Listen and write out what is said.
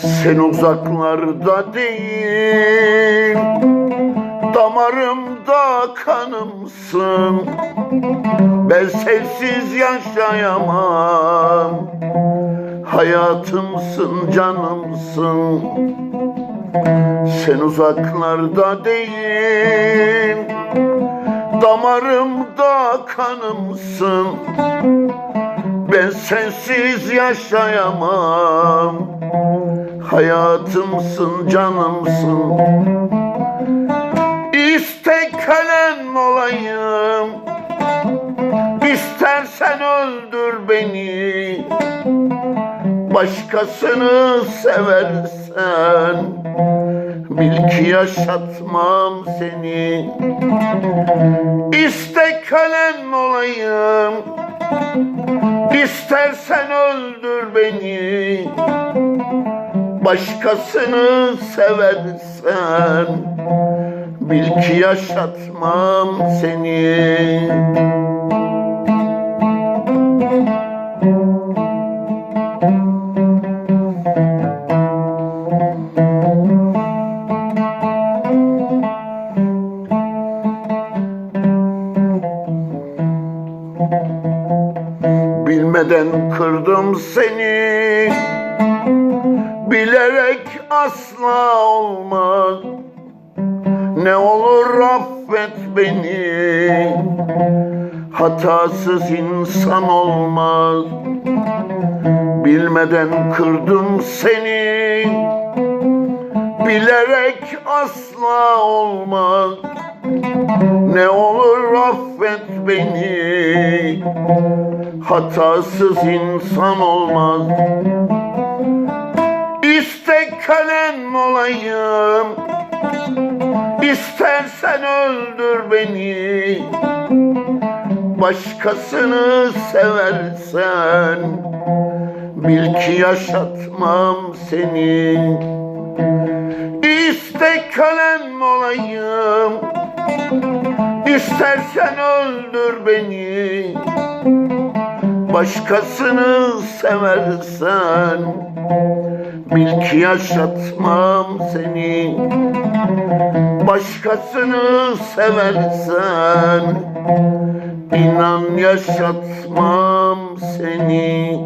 Sen uzaklarda değil Damarımda kanımsın. Ben sensiz yaşayamam Hayatımsın canımsın. Sen uzaklarda değil Damarımda kanımsın Ben sensiz yaşayamam. Hayatımsın canımsın. İste kölen olayım. İstersen öldür beni. Başkasını seversen. Bil ki yaşatmam seni. İste kölen olayım İstersen öldür beni. Başkasını seversen Bil ki yaşatmam seni Bilmeden kırdım seni. Bilerek asla olmaz. Ne olur affet beni. Hatasız insan olmaz. Bilmeden kırdım seni. Bilerek asla olmaz. Ne olur affet beni Hatasız insan olmaz. İste kölen olayım İstersen öldür beni. Başkasını seversen Bil ki yaşatmam seni. İste kölen olayım İstersen öldür beni Başkasını seversen Bil ki yaşatmam seni. Başkasını seversen İnan yaşatmam seni